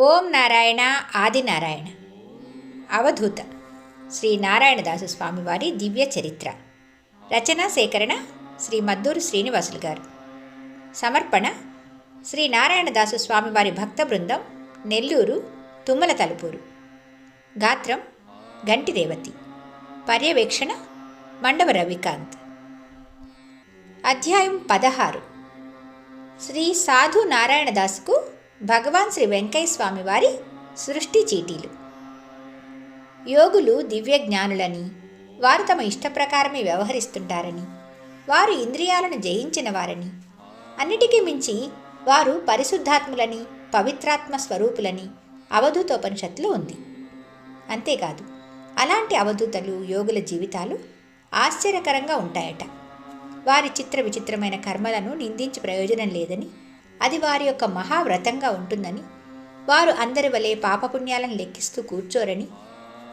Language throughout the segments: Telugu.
ఓం నారాయణ ఆదినారాయణ అవధూత. శ్రీ నారాయణదాసు స్వామివారి దివ్య చరిత్ర. రచన సేకరణ శ్రీ మద్దూరు శ్రీనివాసులు గారు. సమర్పణ శ్రీ నారాయణదాసు స్వామివారి భక్త బృందం నెల్లూరు తుమ్మల తలుపూరు. గాత్రం గంటిదేవతి. పర్యవేక్షణ మండవ రవికాంత్. అధ్యాయం పదహారు. శ్రీ సాధు నారాయణదాస్కు భగవాన్ శ్రీ వెంకయ్య స్వామి వారి సృష్టి చీటీలు. యోగులు దివ్య జ్ఞానులని వారు తమ ఇష్టప్రకారమే వ్యవహరిస్తుంటారని వారు ఇంద్రియాలను జయించిన వారని అన్నిటికీ మించి వారు పరిశుద్ధాత్ములని పవిత్రాత్మ స్వరూపులని అవధూతోపనిషత్తులో ఉంది. అంతేకాదు అలాంటి అవధూతలు యోగుల జీవితాలు ఆశ్చర్యకరంగా ఉంటాయట. వారి చిత్ర విచిత్రమైన కర్మలను నిందించి ప్రయోజనం లేదని అది వారి యొక్క మహావ్రతంగా ఉంటుందని వారు అందరి వలె పాపపుణ్యాలను లెక్కిస్తూ కూర్చోరని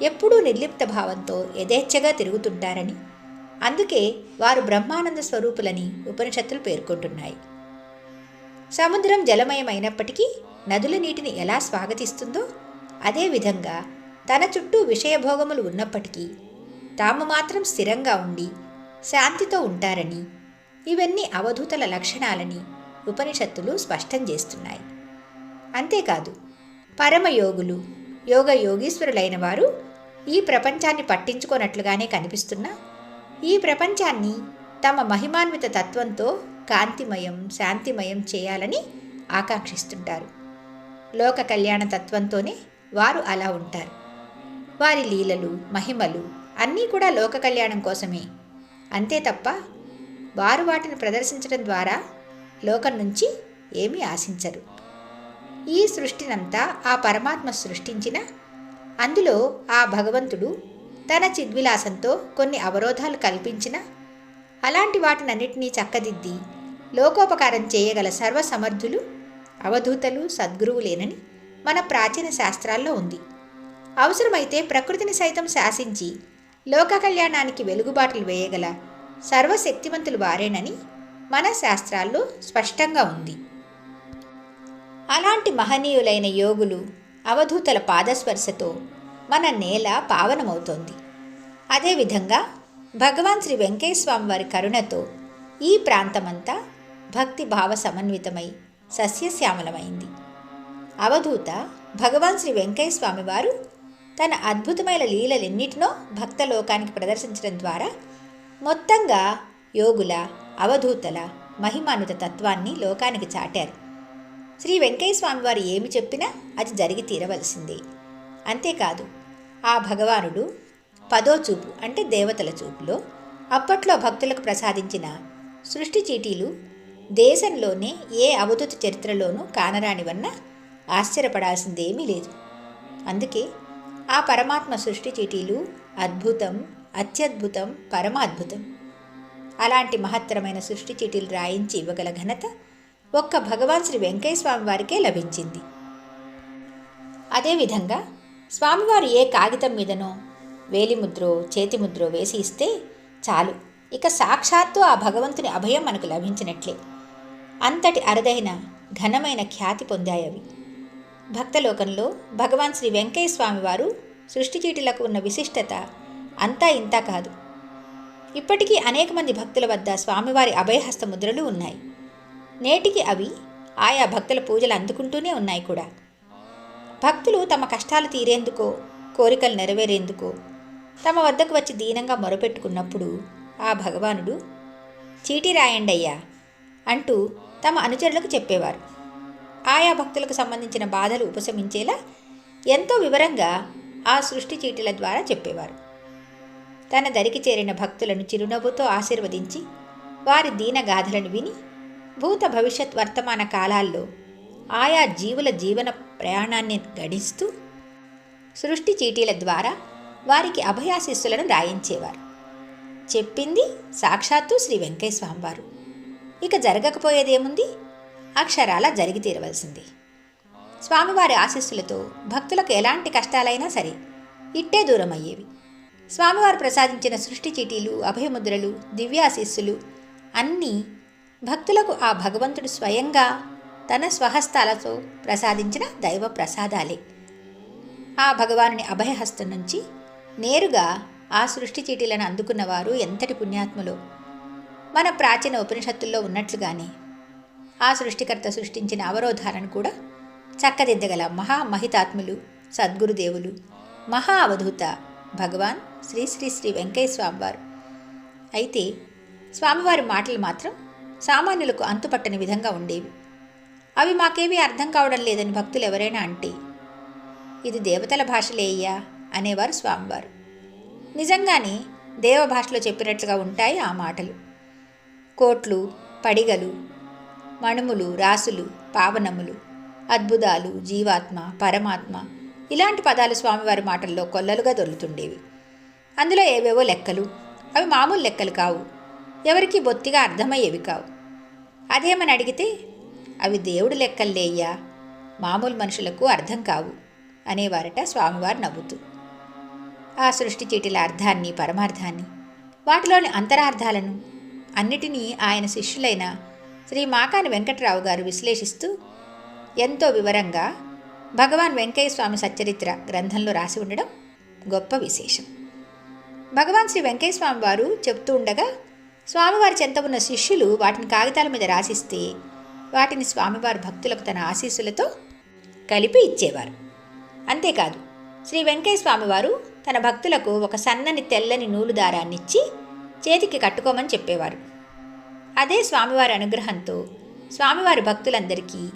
ఎప్పుడూ నిర్లిప్త భావంతో యథేచ్ఛగా తిరుగుతుంటారని అందుకే వారు బ్రహ్మానంద స్వరూపులని ఉపనిషత్తులు పేర్కొంటున్నాయి. సముద్రం జలమయమైనప్పటికీ నదుల నీటిని ఎలా స్వాగతిస్తుందో అదేవిధంగా తన చుట్టూ విషయభోగములు ఉన్నప్పటికీ తాము మాత్రం స్థిరంగా ఉండి శాంతితో ఉంటారని ఇవన్నీ అవధూతల లక్షణాలని ఉపనిషత్తులు స్పష్టం చేస్తున్నాయి. అంతేకాదు పరమయోగులు యోగ యోగీశ్వరులైన వారు ఈ ప్రపంచాన్ని పట్టించుకోనట్లుగానే కనిపిస్తున్నా ఈ ప్రపంచాన్ని తమ మహిమాన్విత తత్వంతో కాంతిమయం శాంతిమయం చేయాలని ఆకాంక్షిస్తుంటారు. లోక కళ్యాణ తత్వంతోనే వారు అలా ఉంటారు. వారి లీలలు మహిమలు అన్నీ కూడా లోక కళ్యాణం కోసమే. అంతే తప్ప వారు వాటిని ప్రదర్శించడం ద్వారా లోకం నుంచి ఏమీ ఆశించరు. ఈ సృష్టినంతా ఆ పరమాత్మ సృష్టించిన అందులో ఆ భగవంతుడు తన చిద్విలాసంతో కొన్ని అవరోధాలు కల్పించిన అలాంటి వాటినన్నిటినీ చక్కదిద్ది లోకోపకారం చేయగల సర్వసమర్థులు అవధూతలు సద్గురువులేనని మన ప్రాచీన శాస్త్రాల్లో ఉంది. అవసరమైతే ప్రకృతిని సైతం శాసించి లోక కళ్యాణానికి వెలుగుబాటలు వేయగల సర్వశక్తివంతులు వారేనని మన శాస్త్రాల్లో స్పష్టంగా ఉంది. అలాంటి మహనీయులైన యోగులు అవధూతల పాదస్పర్శతో మన నేల పావనమవుతోంది. అదేవిధంగా భగవాన్ శ్రీ వెంకయ్య స్వామి వారి కరుణతో ఈ ప్రాంతమంతా భక్తి భావ సమన్వితమై సస్యశ్యామలమైంది. అవధూత భగవాన్ శ్రీ వెంకయ్య వారు తన అద్భుతమైన లీలలెన్నిటినో భక్త లోకానికి ప్రదర్శించడం ద్వారా మొత్తంగా యోగుల అవధూతల మహిమానుత తత్వాన్ని లోకానికి చాటారు. శ్రీ వెంకయ్య స్వామి వారు ఏమి చెప్పినా అది జరిగి తీరవలసిందే. అంతేకాదు ఆ భగవానుడు పదో చూపు అంటే దేవతల చూపులో అప్పట్లో భక్తులకు ప్రసాదించిన సృష్టి చీటీలు దేశంలోనే ఏ అవధూత చరిత్రలోనూ కానరానివన్న ఆశ్చర్యపడాల్సిందేమీ లేదు. అందుకే ఆ పరమాత్మ సృష్టి చీటీలు అద్భుతం అత్యద్భుతం పరమాద్భుతం. అలాంటి మహత్తరమైన సృష్టి చీటీలు రాయించి ఇవ్వగల ఘనత ఒక్క భగవాన్ శ్రీ వెంకయ్య స్వామి వారికే లభించింది. అదేవిధంగా స్వామివారు ఏ కాగితం మీదనో వేలిముద్రో చేతిముద్రో వేసి ఇస్తే చాలు. ఇక సాక్షాత్తు ఆ భగవంతుని అభయం మనకు లభించినట్లే. అంతటి అరుదైన ఘనమైన ఖ్యాతి పొందాయవి. భక్తలోకంలో భగవాన్ శ్రీ వెంకయ్య స్వామివారు సృష్టి చీటీలకు ఉన్న విశిష్టత అంతా ఇంతా కాదు. ఇప్పటికీ అనేక మంది భక్తుల వద్ద స్వామివారి అభయహస్త ముద్రలు ఉన్నాయి. నేటికి అవి ఆయా భక్తుల పూజలు అందుకుంటూనే ఉన్నాయి కూడా. భక్తులు తమ కష్టాలు తీరేందుకో కోరికలు నెరవేరేందుకో తమ వద్దకు వచ్చి దీనంగా మొరపెట్టుకున్నప్పుడు ఆ భగవానుడు చీటీ రాయండయ్యా అంటూ తమ అనుచరులకు చెప్పేవారు. ఆయా భక్తులకు సంబంధించిన బాధలు ఉపశమించేలా ఎంతో వివరంగా ఆ సృష్టి చీటీల ద్వారా చెప్పేవారు. తన దరికి చేరిన భక్తులను చిరునవ్వుతో ఆశీర్వదించి వారి దీనగాథలను విని భూత భవిష్యత్ వర్తమాన కాలాల్లో ఆయా జీవుల జీవన ప్రయాణాన్ని గడిస్తూ సృష్టి చీటీల ద్వారా వారికి అభయాశిస్సులను రాయించేవారు. చెప్పింది సాక్షాత్తు శ్రీ వెంకయ్య స్వామివారు ఇక జరగకపోయేదేముంది? అక్షరాల జరిగి తీరవలసింది. స్వామివారి ఆశీస్సులతో భక్తులకు ఎలాంటి కష్టాలైనా సరే ఇట్టే దూరం అయ్యేవి స్వామివారు ప్రసాదించిన సృష్టి చీటీలు అభయముద్రలు దివ్యాశీస్సులు అన్నీ భక్తులకు ఆ భగవంతుడు స్వయంగా తన స్వహస్తాలతో ప్రసాదించిన దైవ ప్రసాదాలే. ఆ భగవానుని అభయహస్తం నుంచి నేరుగా ఆ సృష్టి చీటీలను అందుకున్నవారు ఎంతటి పుణ్యాత్ములో? మన ప్రాచీన ఉపనిషత్తుల్లో ఉన్నట్లుగానే ఆ సృష్టికర్త సృష్టించిన అవరోధాలను కూడా చక్కదిద్దగల మహామహితాత్ములు సద్గురుదేవులు మహా అవధూత భగవాన్ శ్రీ శ్రీ శ్రీ వెంకయ్య స్వామివారు. అయితే స్వామివారి మాటలు మాత్రం సామాన్యులకు అంతుపట్టని విధంగా ఉండేవి. అవి మాకేమీ అర్థం కావడం లేదని భక్తులు ఎవరైనా అంటే ఇది దేవతల భాషలేయ్యా అనేవారు స్వామివారు. నిజంగానే దేవ భాషలో చెప్పినట్లుగా ఉంటాయి ఆ మాటలు. కోట్లు పడిగలు మణుములు రాసులు పావనములు అద్భుతాలు జీవాత్మ పరమాత్మ ఇలాంటి పదాలు స్వామివారి మాటల్లో కొల్లలుగా దొరుకుతుండేవి. అందులో ఏవేవో లెక్కలు అవి మామూలు లెక్కలు కావు. ఎవరికి బొత్తిగా అర్థమయ్యేవి కావు. అదేమని అడిగితే అవి దేవుడు లెక్కల్లేయ్యా మామూలు మనుషులకు అర్థం కావు అనేవారట స్వామివారు నవ్వుతూ. ఆ సృష్టి చీటిల అర్థాన్ని పరమార్థాన్ని వాటిలోని అంతరార్థాలను అన్నిటినీ ఆయన శిష్యులైన శ్రీ మాకాని వెంకట్రావు గారు విశ్లేషిస్తూ ఎంతో వివరంగా భగవాన్ వెంకయ్య స్వామి సచ్చరిత్ర గ్రంథంలో రాసి ఉండడం గొప్ప విశేషం. భగవాన్ శ్రీ వెంకయ్య స్వామి వారు చెప్తూ ఉండగా స్వామివారి చెంత ఉన్న శిష్యులు వాటిని కాగితాల మీద రాసిస్తే వాటిని స్వామివారి భక్తులకు తన ఆశీస్సులతో కలిపి ఇచ్చేవారు. అంతేకాదు శ్రీ వెంకయ్య స్వామివారు తన భక్తులకు ఒక సన్నని తెల్లని నూలు దారాన్నిచ్చి చేతికి కట్టుకోమని చెప్పేవారు. అదే స్వామివారి అనుగ్రహంతో స్వామివారి భక్తులందరికీ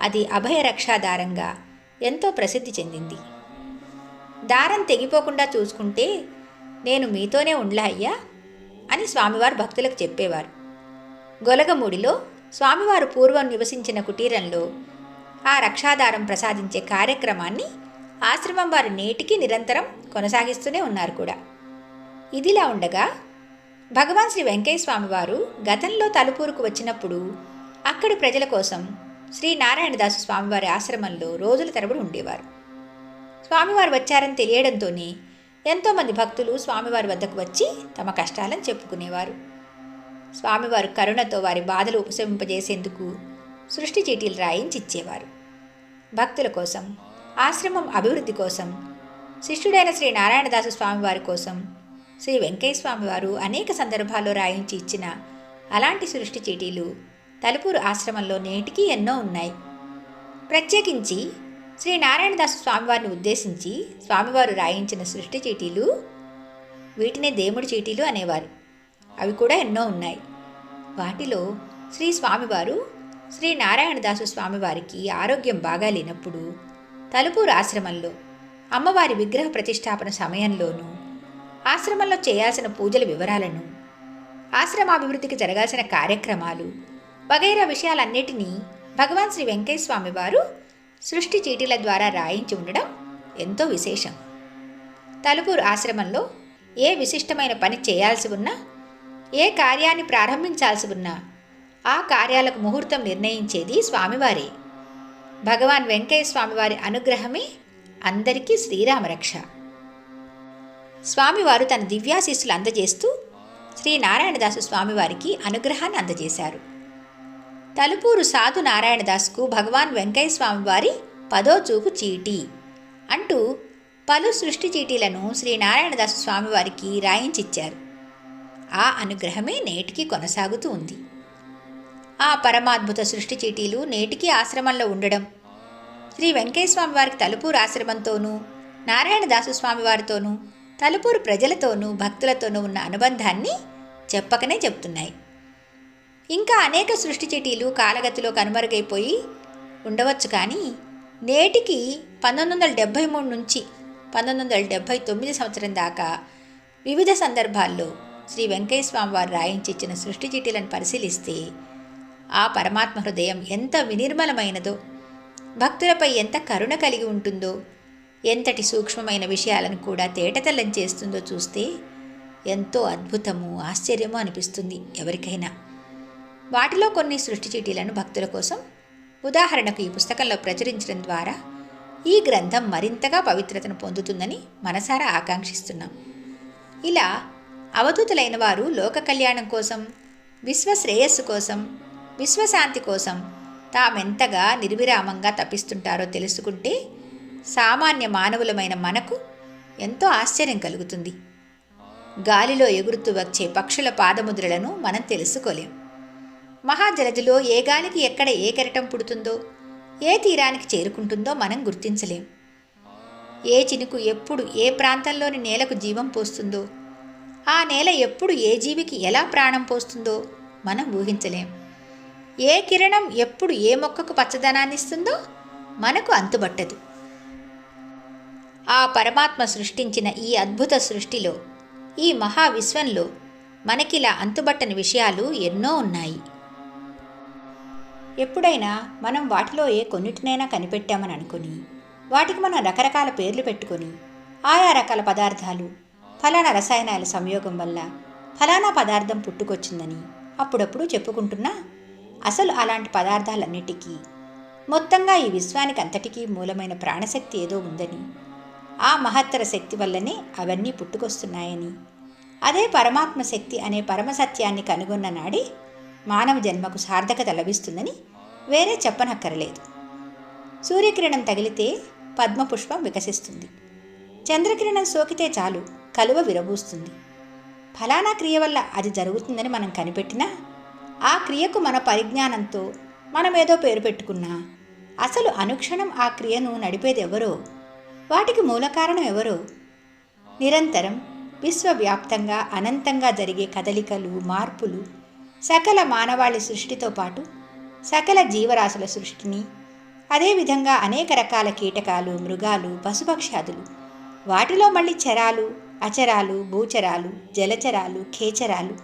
అది అభయరక్షాదారంగా ఎంతో ప్రసిద్ధి చెందింది. దారం తెగిపోకుండా చూసుకుంటే నేను మీతోనే ఉండలా అయ్యా? అని స్వామివారు భక్తులకు చెప్పేవారు. గొలగమూడిలో స్వామివారు పూర్వం నివసించిన కుటీరంలో ఆ రక్షాదారం ప్రసాదించే కార్యక్రమాన్ని ఆశ్రమం వారు నేటికి నిరంతరం కొనసాగిస్తూనే ఉన్నారు కూడా. ఇదిలా ఉండగా భగవాన్ శ్రీ వెంకయ్య స్వామివారు గతంలో తలుపూరుకు వచ్చినప్పుడు అక్కడి ప్రజల కోసం శ్రీ నారాయణదాసు స్వామివారి ఆశ్రమంలో రోజుల తరబడి ఉండేవారు. స్వామివారు వచ్చారని తెలియడంతోనే ఎంతోమంది భక్తులు స్వామివారి వద్దకు వచ్చి తమ కష్టాలను చెప్పుకునేవారు. స్వామివారు కరుణతో వారి బాధలు ఉపశమింపజేసేందుకు సృష్టి చీటీలు రాయించి ఇచ్చేవారు. భక్తుల కోసం ఆశ్రమం అభివృద్ధి కోసం శిష్యుడైన శ్రీ నారాయణదాసు స్వామివారి కోసం శ్రీ వెంకయ్య స్వామివారు అనేక సందర్భాల్లో రాయించి ఇచ్చిన అలాంటి సృష్టి చీటీలు తలుపూరు ఆశ్రమంలో నేటికి ఎన్నో ఉన్నాయి. ప్రత్యేకించి శ్రీ నారాయణదాసు స్వామివారిని ఉద్దేశించి స్వామివారు రాయించిన సృష్టి చీటీలు వీటినే దేముడి చీటీలు అనేవారు. అవి కూడా ఎన్నో ఉన్నాయి. వాటిలో శ్రీ స్వామివారు శ్రీ నారాయణదాసు స్వామివారికి ఆరోగ్యం బాగా లేనప్పుడు తలుపూరు ఆశ్రమంలో అమ్మవారి విగ్రహ ప్రతిష్టాపన సమయంలోనూ ఆశ్రమంలో చేయాల్సిన పూజల వివరాలను ఆశ్రమాభివృద్ధికి జరగాల్సిన కార్యక్రమాలు వగైరా విషయాలన్నిటినీ భగవాన్ శ్రీ వెంకయ్య వారు సృష్టి చీటీల ద్వారా రాయించి ఉండడం ఎంతో విశేషం. తలుపూరు ఆశ్రమంలో ఏ విశిష్టమైన పని చేయాల్సి ఉన్నా ఏ కార్యాన్ని ప్రారంభించాల్సి ఉన్నా ఆ కార్యాలకు ముహూర్తం నిర్ణయించేది స్వామివారే. భగవాన్ వెంకయ్య స్వామివారి అనుగ్రహమే అందరికీ శ్రీరామరక్ష స్వామివారు తన దివ్యాశీస్సులు అందజేస్తూ శ్రీ నారాయణదాసు స్వామివారికి అనుగ్రహాన్ని అందజేశారు. తలుపూరు సాధు నారాయణదాస్కు భగవాన్ వెంకయ్యస్వామి స్వామివారి పదో చూపు చీటీ అంటూ పలు సృష్టి చీటీలను శ్రీ నారాయణదాసు స్వామివారికి రాయించిచ్చారు. ఆ అనుగ్రహమే నేటికి కొనసాగుతూ ఉంది. ఆ పరమాద్భుత సృష్టి చీటీలు నేటికి ఆశ్రమంలో ఉండడం శ్రీ వెంకయ్య వారికి తలుపూరు ఆశ్రమంతోనూ నారాయణదాసు స్వామి వారితోనూ తలుపూరు ప్రజలతోనూ భక్తులతోనూ ఉన్న అనుబంధాన్ని చెప్పకనే చెప్తున్నాయి. ఇంకా అనేక సృష్టి చీటీలు కాలగతిలో కనుమరుగైపోయి ఉండవచ్చు కానీ నేటికి పంతొమ్మిది వందల డెబ్భై మూడు నుంచి పంతొమ్మిది వందల డెబ్భై తొమ్మిది సంవత్సరం దాకా వివిధ సందర్భాల్లో శ్రీ వెంకయ్య స్వామి వారు రాయించిచ్చిన సృష్టి చీటీలను పరిశీలిస్తే ఆ పరమాత్మ హృదయం ఎంత వినిర్మలమైనదో భక్తులపై ఎంత కరుణ కలిగి ఉంటుందో ఎంతటి సూక్ష్మమైన విషయాలను కూడా తేటతెల్లం చేస్తుందో చూస్తే ఎంతో అద్భుతము ఆశ్చర్యము అనిపిస్తుంది ఎవరికైనా. వాటిలో కొన్ని సృష్టి చీటీలను భక్తుల కోసం ఉదాహరణకు ఈ పుస్తకంలో ప్రచురించడం ద్వారా ఈ గ్రంథం మరింతగా పవిత్రతను పొందుతుందని మనసారా ఆకాంక్షిస్తున్నాం. ఇలా అవధూతులైన వారు లోక కళ్యాణం కోసం విశ్వ శ్రేయస్సు కోసం విశ్వశాంతి కోసం తామెంతగా నిర్విరామంగా తప్పిస్తుంటారో తెలుసుకుంటే సామాన్య మానవులమైన మనకు ఎంతో ఆశ్చర్యం కలుగుతుంది. గాలిలో ఎగురుతూ వచ్చే పక్షుల పాదముద్రలను మనం తెలుసుకోలేం. మహాజలజలో ఏ గాలికి ఎక్కడ ఏ కెరటం పుడుతుందో ఏ తీరానికి చేరుకుంటుందో మనం గుర్తించలేం. ఏ చినుకు ఎప్పుడు ఏ ప్రాంతంలోని నేలకు జీవం పోస్తుందో ఆ నేల ఎప్పుడు ఏ జీవికి ఎలా ప్రాణం పోస్తుందో మనం ఊహించలేం. ఏ కిరణం ఎప్పుడు ఏ మొక్కకు పచ్చదనాన్ని ఇస్తుందో మనకు అంతుబట్టదు. ఆ పరమాత్మ సృష్టించిన ఈ అద్భుత సృష్టిలో ఈ మహావిశ్వంలో మనకిలా అంతుబట్టని విషయాలు ఎన్నో ఉన్నాయి. ఎప్పుడైనా మనం వాటిలో ఏ కొన్నిటినైనా కనిపెట్టామని అనుకుని వాటికి మనం రకరకాల పేర్లు పెట్టుకొని ఆయా రకాల పదార్థాలు ఫలానా రసాయనాల సంయోగం వల్ల ఫలానా పదార్థం పుట్టుకొచ్చిందని అప్పుడప్పుడు చెప్పుకుంటున్నా? అసలు అలాంటి పదార్థాలన్నిటికీ మొత్తంగా ఈ విశ్వానికి అంతటికీ మూలమైన ప్రాణశక్తి ఏదో ఉందని ఆ మహత్తర శక్తి వల్లనే అవన్నీ పుట్టుకొస్తున్నాయని అదే పరమాత్మ శక్తి అనే పరమసత్యాన్ని కనుగొన్న నాడే మానవ జన్మకు సార్థకత లభిస్తుందని వేరే చెప్పనక్కరలేదు. సూర్యకిరణం తగిలితే పద్మపుష్పం వికసిస్తుంది. చంద్రకిరణం సోకితే చాలు కలువ విరబూస్తుంది. ఫలానా క్రియ వల్ల అది జరుగుతుందని మనం కనిపెట్టినా ఆ క్రియకు మన పరిజ్ఞానంతో మనమేదో పేరు పెట్టుకున్నా అసలు అనుక్షణం ఆ క్రియను నడిపేది ఎవరో వాటికి మూల కారణం ఎవరో నిరంతరం విశ్వవ్యాప్తంగా అనంతంగా జరిగే కదలికలు మార్పులు సకల మానవాళి సృష్టితో పాటు సకల జీవరాశుల సృష్టిని అదేవిధంగా అనేక రకాల కీటకాలు మృగాలు పశుపక్షాదులు వాటిలో మళ్ళీ చరాలు అచరాలు భూచరాలు జలచరాలు ఖేచరాలు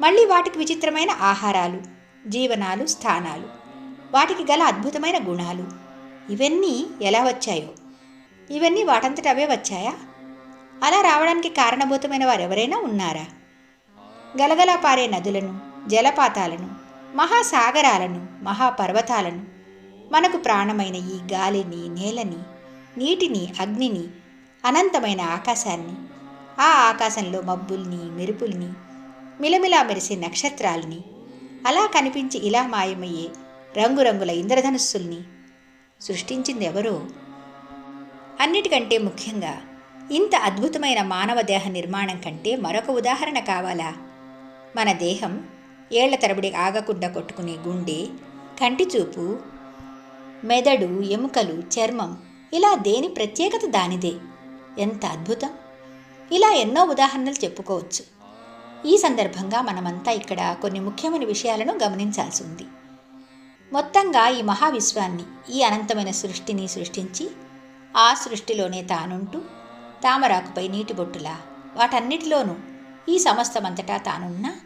మళ్ళీ వాటికి విచిత్రమైన ఆహారాలు జీవనాలు స్థానాలు వాటికి గల అద్భుతమైన గుణాలు. ఇవన్నీ ఎలా వచ్చాయో? ఇవన్నీ వాటంతట అవే వచ్చాయా? అలా రావడానికి కారణభూతమైన వారెవరైనా ఉన్నారా? గలగల పారే నదులను జలపాతాలను మహాసాగరాలను మహాపర్వతాలను మనకు ప్రాణమైన ఈ గాలిని నేలని నీటిని అగ్నిని అనంతమైన ఆకాశాన్ని ఆ ఆకాశంలో మబ్బుల్ని మెరుపుల్ని మిలమిలా మెరిసే నక్షత్రాలని అలా కనిపించి ఇలా మాయమయ్యే రంగురంగుల ఇంద్రధనుస్సుల్ని సృష్టించింది ఎవరో అన్నిటికంటే ముఖ్యంగా ఇంత అద్భుతమైన మానవ దేహ నిర్మాణం కంటే మరొక ఉదాహరణ కావాలా? మన దేహం ఏళ్ళ తరబడి ఆగకుండా కొట్టుకునే గుండె కంటి చూపు మెదడు ఎముకలు చర్మం ఇలా దేని ప్రత్యేకత దానిదే? ఎంత అద్భుతం! ఇలా ఎన్నో ఉదాహరణలు చెప్పుకోవచ్చు. ఈ సందర్భంగా మనమంతా ఇక్కడ కొన్ని ముఖ్యమైన విషయాలను గమనించాల్సి ఉంది. మొత్తంగా ఈ మహావిశ్వాన్ని ఈ అనంతమైన సృష్టిని సృష్టించి ఆ సృష్టిలోనే తానుంటూ తామరాకుపై నీటి బొట్టులా వాటన్నిటిలోనూ ఈ సమస్తమంతటా తానున్నా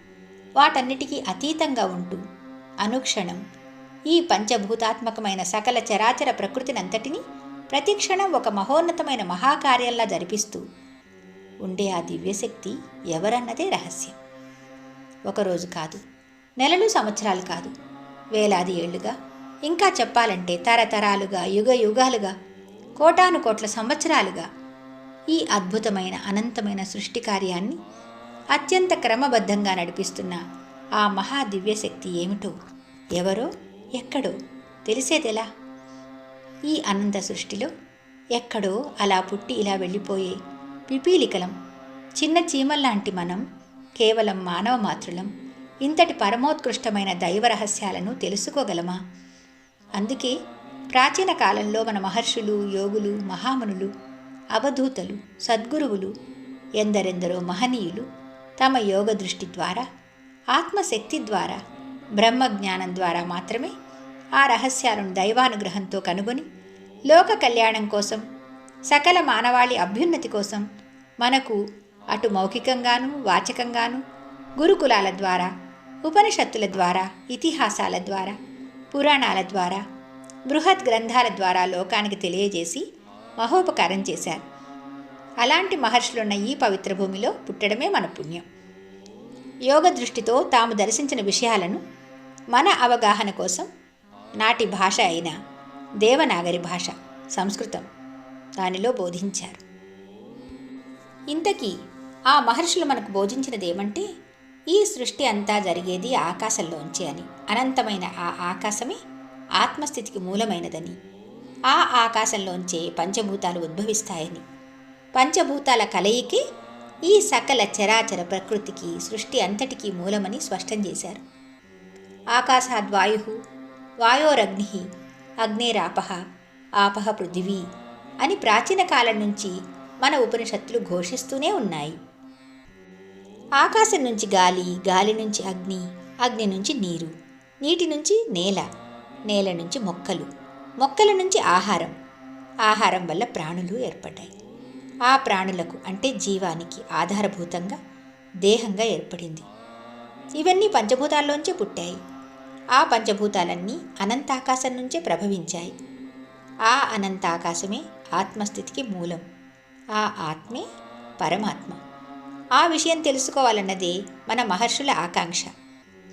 వాటన్నిటికీ అతీతంగా ఉంటూ. అనుక్షణం. ఈ పంచభూతాత్మకమైన సకల చరాచర ప్రకృతినంతటినీ ప్రతిక్షణం ఒక మహోన్నతమైన మహాకార్యంలా జరిపిస్తూ ఉండే ఆ దివ్యశక్తి ఎవరన్నదే రహస్యం. ఒకరోజు కాదు నెలలు సంవత్సరాలు కాదు వేలాది ఏళ్ళుగా ఇంకా చెప్పాలంటే తరతరాలుగా యుగ యుగాలుగా కోటాను కోట్ల సంవత్సరాలుగా ఈ అద్భుతమైన అనంతమైన సృష్టి కార్యాన్ని అత్యంత క్రమబద్ధంగా నడిపిస్తున్న ఆ మహాదివ్యశక్తి ఏమిటో ఎవరో ఎక్కడో తెలిసేదెలా? ఈ అనంత సృష్టిలో ఎక్కడో అలా పుట్టి ఇలా వెళ్ళిపోయే పిపీలికలం చిన్న చీమల్లాంటి మనం కేవలం మానవ మాతృలం ఇంతటి పరమోత్కృష్టమైన దైవ రహస్యాలను తెలుసుకోగలమా? అందుకే ప్రాచీన కాలంలో మన మహర్షులు యోగులు మహామునులు అవధూతలు సద్గురువులు ఎందరెందరో మహనీయులు తమ యోగ దృష్టి ద్వారా ఆత్మశక్తి ద్వారా బ్రహ్మజ్ఞానం ద్వారా మాత్రమే ఆ రహస్యాలను దైవానుగ్రహంతో కనుగొని లోక కళ్యాణం కోసం సకల మానవాళి అభ్యున్నతి కోసం మనకు అటు మౌఖికంగాను వాచకంగాను గురుకులాల ద్వారా ఉపనిషత్తుల ద్వారా ఇతిహాసాల ద్వారా పురాణాల ద్వారా బృహత్ గ్రంథాల ద్వారా లోకానికి తెలియజేసి మహోపకారం చేశారు. అలాంటి మహర్షులున్న ఈ పవిత్ర భూమిలో పుట్టడమే మన పుణ్యం. యోగ దృష్టితో తాము దర్శించిన విషయాలను మన అవగాహన కోసం నాటి భాష అయిన దేవనాగరి భాష సంస్కృతం దానిలో బోధించారు. ఇంతకీ ఆ మహర్షులు మనకు బోధించినదేమంటే ఈ సృష్టి అంతా జరిగేది ఆకాశంలోంచి అని అనంతమైన ఆ ఆకాశమే ఆత్మస్థితికి మూలమైనదని ఆ ఆకాశంలోంచే పంచభూతాలు ఉద్భవిస్తాయని పంచభూతాల కలయికే ఈ సకల చరాచర ప్రకృతికి సృష్టి అంతటికీ మూలమని స్పష్టం చేశారు. ఆకాశాద్వాయు వాయోరగ్ని అగ్నేరాపహ ఆపహ పృథివీ అని ప్రాచీన కాలం నుంచి మన ఉపనిషత్తులు ఘోషిస్తూనే ఉన్నాయి. ఆకాశం నుంచి గాలి గాలి నుంచి అగ్ని అగ్ని నుంచి నీరు నీటి నుంచి నేల నేల నుంచి మొక్కలు మొక్కల నుంచి ఆహారం ఆహారం వల్ల ప్రాణులు ఏర్పడ్డాయి. ఆ ప్రాణులకు అంటే జీవానికి ఆధారభూతంగా దేహంగా ఏర్పడింది. ఇవన్నీ పంచభూతాల్లోంచే పుట్టాయి. ఆ పంచభూతాలన్నీ అనంతాకాశం నుంచే ప్రభవించాయి. ఆ అనంతాకాశమే ఆత్మస్థితికి మూలం. ఆ ఆత్మే పరమాత్మ. ఆ విషయం తెలుసుకోవాలన్నదే మన మహర్షుల ఆకాంక్ష.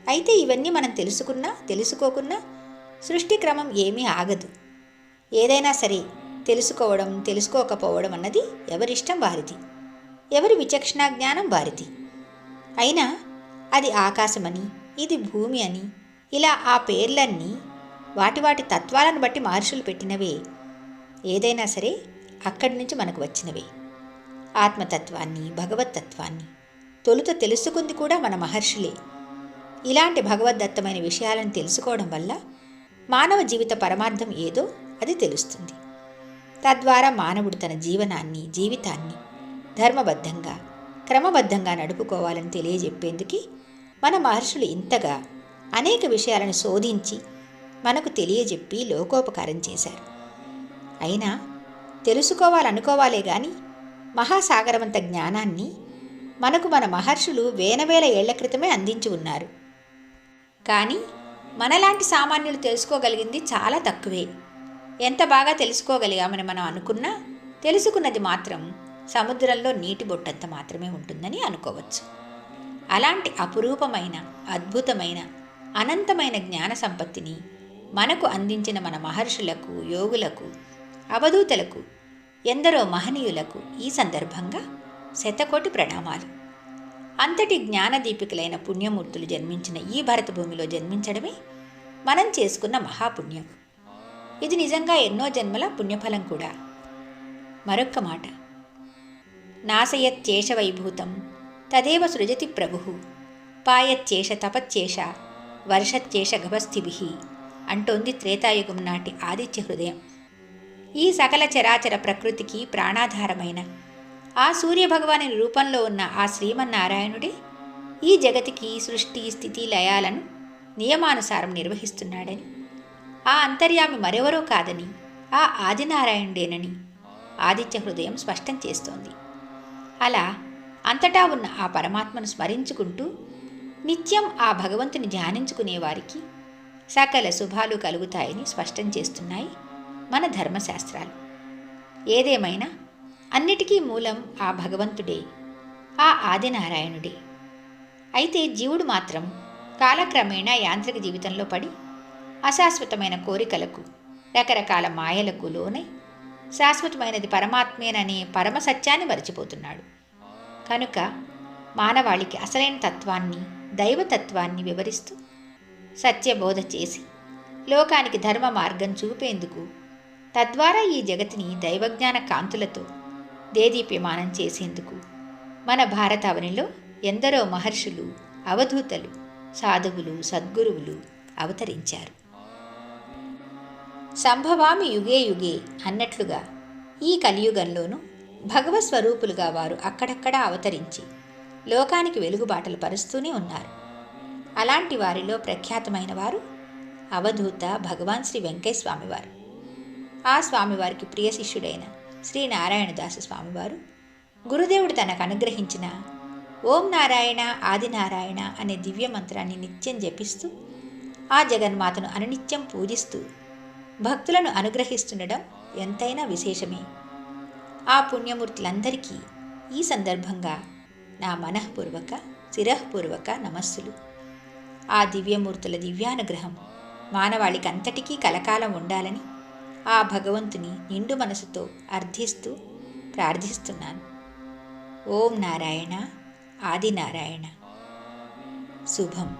అయితే ఇవన్నీ మనం తెలుసుకున్నా తెలుసుకోకున్నా సృష్టి క్రమం ఏమీ ఆగదు. ఏదైనా సరే తెలుసుకోవడం తెలుసుకోకపోవడం అన్నది ఎవరిష్టం వారిది. ఎవరి విచక్షణ జ్ఞానం వారిది. అయినా అది ఆకాశమని ఇది భూమి అని ఇలా ఆ పేర్లన్నీ వాటి వాటి తత్వాలను బట్టి మహర్షులు పెట్టినవే. ఏదైనా సరే అక్కడి నుంచి మనకు వచ్చినవే. ఆత్మతత్వాన్ని భగవతత్వాన్ని తొలుత తెలుసుకుంది కూడా మన మహర్షులే. ఇలాంటి భగవద్దత్తమైన విషయాలను తెలుసుకోవడం వల్ల మానవ జీవిత పరమార్థం ఏదో అది తెలుస్తుంది. తద్వారా మానవుడు తన జీవనాన్ని జీవితాన్ని ధర్మబద్ధంగా క్రమబద్ధంగా నడుపుకోవాలని తెలియజెప్పేందుకు మన మహర్షులు ఇంతగా అనేక విషయాలను శోధించి మనకు తెలియజెప్పి లోకోపకారం చేశారు. అయినా తెలుసుకోవాలనుకోవాలే గాని మహాసాగరవంత జ్ఞానాన్ని మనకు మన మహర్షులు వేనవేల ఏళ్ళ క్రితమే అందించి ఉన్నారు. కానీ మనలాంటి సామాన్యులు తెలుసుకోగలిగింది చాలా తక్కువే. ఎంత బాగా తెలుసుకోగలిగామని మనం అనుకున్నా తెలుసుకున్నది మాత్రం సముద్రంలో నీటి బొట్టంత మాత్రమే ఉంటుందని అనుకోవచ్చు. అలాంటి అపురూపమైన అద్భుతమైన అనంతమైన జ్ఞాన సంపత్తిని మనకు అందించిన మన మహర్షులకు యోగులకు అవధూతలకు ఎందరో మహనీయులకు ఈ సందర్భంగా శతకోటి ప్రణామాలు. అంతటి జ్ఞానదీపికలైన పుణ్యమూర్తులు జన్మించిన ఈ భరత భూమిలో జన్మించడమే మనం చేసుకున్న మహాపుణ్యం. ఇది నిజంగా ఎన్నో జన్మల పుణ్యఫలం కూడా. మరొక్క మాట. నాశయత్యేష వైభూతం తదేవ సృజతి ప్రభు. పాయత్యేష తపచ్చేష వర్షత్యేష గభస్థిభి అంటోంది త్రేతాయుగం నాటి ఆదిత్య హృదయం. ఈ సకల చరాచర ప్రకృతికి ప్రాణాధారమైన ఆ సూర్యభగవాని రూపంలో ఉన్న ఆ శ్రీమన్నారాయణుడే ఈ జగతికి సృష్టి స్థితి లయాలను నియమానుసారం నిర్వహిస్తున్నాడని ఆ అంతర్యామి మరెవరో కాదని ఆ ఆదినారాయణుడేనని ఆదిత్య హృదయం స్పష్టం చేస్తోంది. అలా అంతటా ఉన్న ఆ పరమాత్మను స్మరించుకుంటూ నిత్యం ఆ భగవంతుని ధ్యానించుకునేవారికి సకల శుభాలు కలుగుతాయని స్పష్టం చేస్తున్నాయి మన ధర్మశాస్త్రాలు. ఏదేమైనా అన్నిటికీ మూలం ఆ భగవంతుడే ఆ ఆదినారాయణుడే. అయితే జీవుడు మాత్రం కాలక్రమేణా యాంత్రిక జీవితంలో పడి అశాశ్వతమైన కోరికలకు రకరకాల మాయలకు లోనై శాశ్వతమైనది పరమాత్మేననే పరమసత్యాన్ని మరచిపోతున్నాడు. కనుక మానవాళికి అసలైన తత్వాన్ని దైవతత్వాన్ని వివరిస్తూ సత్యబోధ చేసి లోకానికి ధర్మ మార్గం చూపేందుకు తద్వారా ఈ జగతిని దైవజ్ఞాన కాంతులతో దేదీప్యమానం చేసేందుకు మన భారతావనిలో ఎందరో మహర్షులు అవధూతలు సాధువులు సద్గురువులు అవతరించారు. సంభవామి యుగే యుగే అన్నట్లుగా ఈ కలియుగంలోనూ భగవత్ స్వరూపులుగా వారు అక్కడక్కడా అవతరించి లోకానికి వెలుగుబాటలు పరుస్తూనే ఉన్నారు. అలాంటి వారిలో ప్రఖ్యాతమైన వారు అవధూత భగవాన్ శ్రీ వెంకయ్య స్వామివారు ఆ స్వామివారికి ప్రియ శిష్యుడైన శ్రీ నారాయణదాసు స్వామివారు గురుదేవుడు తనకు అనుగ్రహించిన ఓం నారాయణ ఆదినారాయణ అనే దివ్య మంత్రాన్ని నిత్యం జపిస్తూ ఆ జగన్మాతను అనునిత్యం పూజిస్తూ భక్తులను అనుగ్రహిస్తుండడం ఎంతైనా విశేషమే. ఆ పుణ్యమూర్తులందరికీ ఈ సందర్భంగా నా మనఃపూర్వక శిరఃపూర్వక నమస్సులు. ఆ దివ్యమూర్తుల దివ్యానుగ్రహం మానవాళికి అంతటికీ కలకాలం ఉండాలని ఆ భగవంతుని నిండు మనసుతో అర్థిస్తూ ప్రార్థిస్తున్నాను. ఓం నారాయణ ఆదినారాయణ. శుభం.